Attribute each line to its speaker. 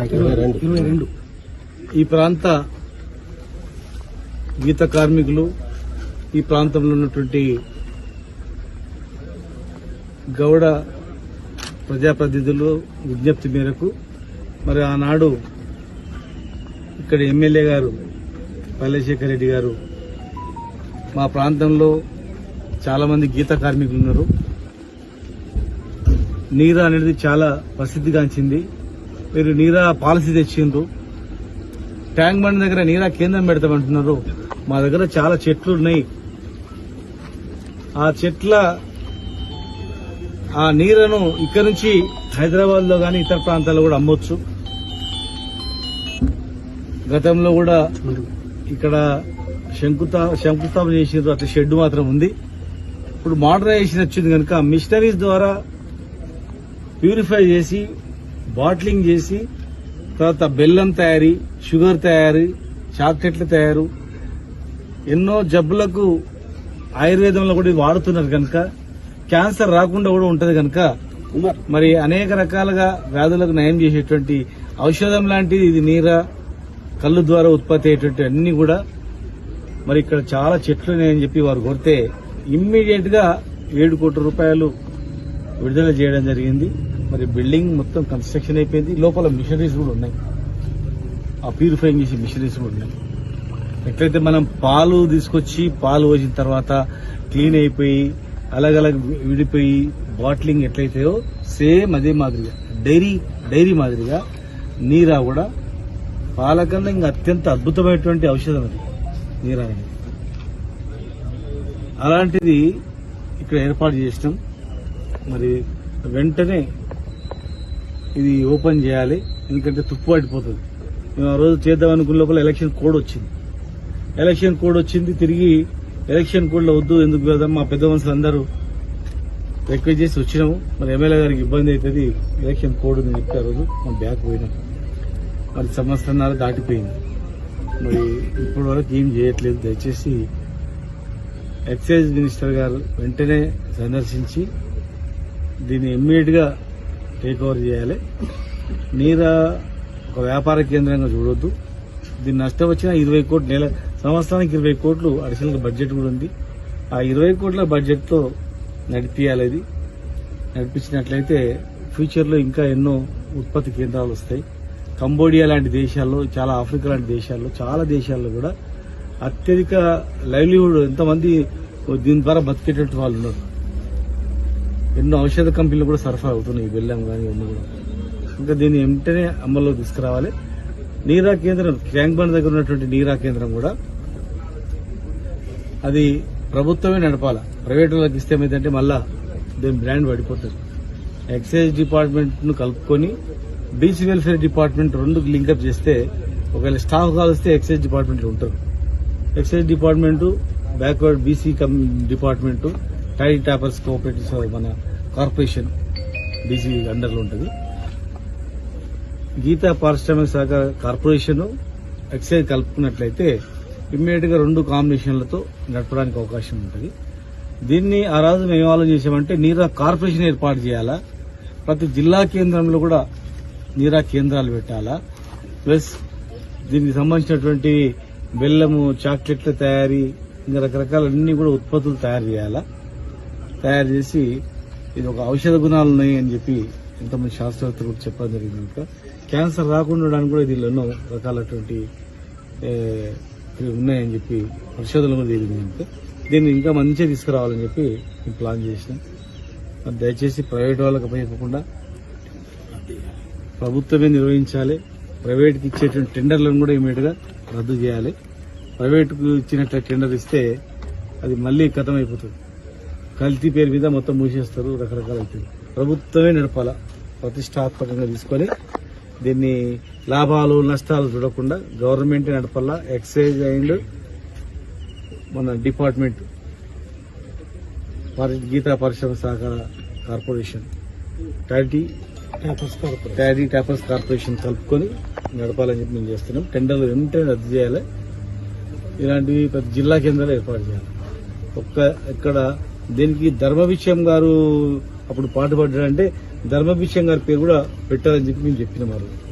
Speaker 1: ఇరవై రెండు.
Speaker 2: ఈ ప్రాంత గీత కార్మికులు ఈ ప్రాంతంలో ఉన్నటువంటి గౌడ ప్రజాప్రతినిధులు విజ్ఞప్తి మేరకు మరి ఆనాడు ఇక్కడ ఎమ్మెల్యే గారు పల్లెశేఖర్ రెడ్డి గారు మా ప్రాంతంలో చాలామంది గీత కార్మికులు ఉన్నారు. నీరు అనేది చాలా ప్రసిద్ధిగాంచింది. మీరు నీరా పాలసీ తెచ్చిండ్రు. ట్యాంక్ బండ్ దగ్గర నీరా కేంద్రం పెడతామంటున్నారు. మా దగ్గర చాలా చెట్లు ఉన్నాయి ఆ చెట్ల ఆ నీరను ఇక్కడ నుంచి హైదరాబాద్లో కానీ ఇతర ప్రాంతాల్లో కూడా అమ్మొచ్చు. గతంలో కూడా ఇక్కడ శంకుతా శంకుస్థాపన చేసినారు అట్లా షెడ్ మాత్రం ఉంది. ఇప్పుడు మోడర్నైజేషన్ వచ్చింది కనుక మిషనరీస్ ద్వారా ప్యూరిఫై చేసి బాటిలింగ్ చేసి తర్వాత బెల్లం తయారీ షుగర్ తయారీ చాక్లెట్ల తయారు. ఎన్నో జబ్బులకు ఆయుర్వేదంలో కూడా వాడుతున్నారు కనుక క్యాన్సర్ రాకుండా కూడా ఉంటది కనుక మరి అనేక రకాలుగా వ్యాధులకు నయం చేసేటువంటి ఔషధం లాంటిది ఇది నీర కళ్ళు ద్వారా ఉత్పత్తి అయ్యేటువంటి అన్ని కూడా మరి ఇక్కడ చాలా చెట్లు ఉన్నాయని చెప్పి వారు కోరితే ఇమ్మీడియట్గా ఏడు కోట్ల రూపాయలు విడుదల చేయడం జరిగింది. మరి బిల్డింగ్ మొత్తం కన్స్ట్రక్షన్ అయిపోయింది. లోపల మిషనరీస్ కూడా ఉన్నాయి. ఆ ప్యూరిఫైయింగ్ చేసే మిషనరీస్ కూడా ఉన్నాయి. ఎట్లయితే మనం పాలు తీసుకొచ్చి పాలు పోసిన తర్వాత క్లీన్ అయిపోయి అలగలగ విడిపోయి బాటిలింగ్ ఎట్లయితాయో సేమ్ అదే మాదిరిగా డైరీ డైరీ మాదిరిగా నీరా కూడా పాలకన్నా ఇంకా అత్యంత అద్భుతమైనటువంటి ఔషధం అది నీరా అనేది. అలాంటిది ఇక్కడ ఏర్పాటు చేసినాం. మరి వెంటనే ఇది ఓపెన్ చేయాలి. ఎందుకంటే తుప్పు పడిపోతుంది. మేము ఆ రోజు చేద్దాం అనుకున్న లోపల ఎలక్షన్ కోడ్ వచ్చింది. ఎలక్షన్ కోడ్ వచ్చింది తిరిగి ఎలక్షన్ కోడ్లో వద్దు ఎందుకు కదా మా పెద్ద మనుషులు అందరూ రిక్వెస్ట్ చేసి వచ్చినాము. మరి ఎమ్మెల్యే గారికి ఇబ్బంది అవుతుంది ఎలక్షన్ కోడ్ ఉంది చెప్పి ఆ రోజు మనం బ్యాక్ పోయినాం. మరి సంవత్సరంన్నర దాటిపోయింది. మరి ఇప్పటి వరకు ఏం చేయట్లేదు. దయచేసి ఎక్సైజ్ మినిస్టర్ గారు వెంటనే సందర్శించి దీన్ని ఇమ్మీడియట్గా టేక్ ఓవర్ చేయాలి. నీరా ఒక వ్యాపార కేంద్రంగా చూడొద్దు. దీన్ని నష్టం వచ్చిన ఇరవై కోట్లు నెల సంవత్సరానికి ఇరవై కోట్లు అడిషనల్గా బడ్జెట్ కూడా ఉంది. ఆ ఇరవై కోట్ల బడ్జెట్తో నడిపియాలి ఇది నడిపించినట్లయితే ఫ్యూచర్లో ఇంకా ఎన్నో ఉత్పత్తి కేంద్రాలు వస్తాయి. కంబోడియా లాంటి దేశాల్లో చాలా ఆఫ్రికా లాంటి దేశాల్లో చాలా దేశాల్లో కూడా అత్యధిక లైవ్లీహుడ్ ఎంతమంది దీని ద్వారా బతికేటట్టు వాళ్ళు ఉన్నారు. ఎన్నో ఔషధ కంపెనీలు కూడా సరఫరా అవుతున్నాయి. ఈ బెల్లం కానీ ఇవన్నీ కూడా ఇంకా దీన్ని వెంటనే అమల్లో తీసుకురావాలి. నీరా కేంద్రం ట్యాంక్ బండ్ దగ్గర ఉన్నటువంటి నీరా కేంద్రం కూడా అది ప్రభుత్వమే నడపాల. ప్రైవేట్ వాళ్ళకి ఇస్తే ఏమైందంటే మళ్ళా దీని బ్రాండ్ పడిపోతుంది. ఎక్సైజ్ డిపార్ట్మెంట్ను కలుపుకొని బీచ్ వెల్ఫేర్ డిపార్ట్మెంట్ రెండు లింకప్ చేస్తే ఒకవేళ స్టాఫ్ కావలిస్తే ఎక్సైజ్ డిపార్ట్మెంట్ ఉంటారు. Excise department backward BC cum toddy tappers cooperative మన కార్పొరేషన్ బీసీ అండర్లో ఉంటుంది. గీతా పారిశ్రామిక సహకార కార్పొరేషన్ ఎక్సైజ్ కలుపుకున్నట్లయితే ఇమ్మీడియట్గా రెండు కాంబినేషన్లతో నడపడానికి అవకాశం ఉంటుంది. దీన్ని ఆ రోజు మేము ఆలోచన చేసామంటే నీరా కార్పొరేషన్ ఏర్పాటు చేయాలా ప్రతి జిల్లా కేంద్రంలో కూడా నీరా కేంద్రాలు పెట్టాలా ప్లస్ దీనికి సంబంధించినటువంటి బెల్లము చాక్లెట్ల తయారీ ఇంకా రకరకాల అన్ని కూడా ఉత్పత్తులు తయారు చేయాలా. తయారు చేసి ఇది ఒక ఔషధ గుణాలు ఉన్నాయి అని చెప్పి ఎంతమంది శాస్త్రవేత్తలు కూడా చెప్పడం జరిగింది. కనుక క్యాన్సర్ రాకుండా ఉండడానికి కూడా దీనిలో ఎన్నో రకాలటువంటి ఉన్నాయని చెప్పి పరిశోధనలు కూడా జరిగింది కనుక దీన్ని ఇంకా మంచిగా తీసుకురావాలని చెప్పి మేము ప్లాన్ చేసినాం. దయచేసి ప్రైవేట్ వాళ్ళకి అప్పచెప్పకుండా ప్రభుత్వమే నిర్వహించాలి. ప్రైవేట్కి ఇచ్చేటువంటి టెండర్లను కూడా ఇమీడియట్గా రద్దు చేయాలి. ప్రైవేట్కు ఇచ్చినట్టు టెండర్ ఇస్తే అది మళ్ళీ కథం అయిపోతుంది కల్తీ పేరు మీద మొత్తం మూసేస్తారు రకరకాల అవుతుంది ప్రభుత్వమే నడపాల ప్రతిష్టాత్మకంగా తీసుకొని దీన్ని లాభాలు నష్టాలు చూడకుండా గవర్నమెంట్ నడపాల ఎక్సైజ్ అండ్ మన డిపార్ట్మెంట్ పరి- గీతా పరిశ్రమ సహకార కార్పొరేషన్ టాటీ టాడీ టాపర్స్ కార్పొరేషన్ కలుపుకొని నడపాలని చెప్పి మేము చేస్తున్నాం. టెండర్లు వెంటనే రద్దు చేయాలి. ఇలాంటివి ప్రతి జిల్లా కేంద్రాలు ఏర్పాటు చేయాలి. ఒక్క ఇక్కడ దీనికి ధర్మభిషయం గారు అప్పుడు పాటుపడ్డారంటే ధర్మభిషయం గారి పేరు కూడా పెట్టాలని చెప్పి మేము చెప్పినాం ఆ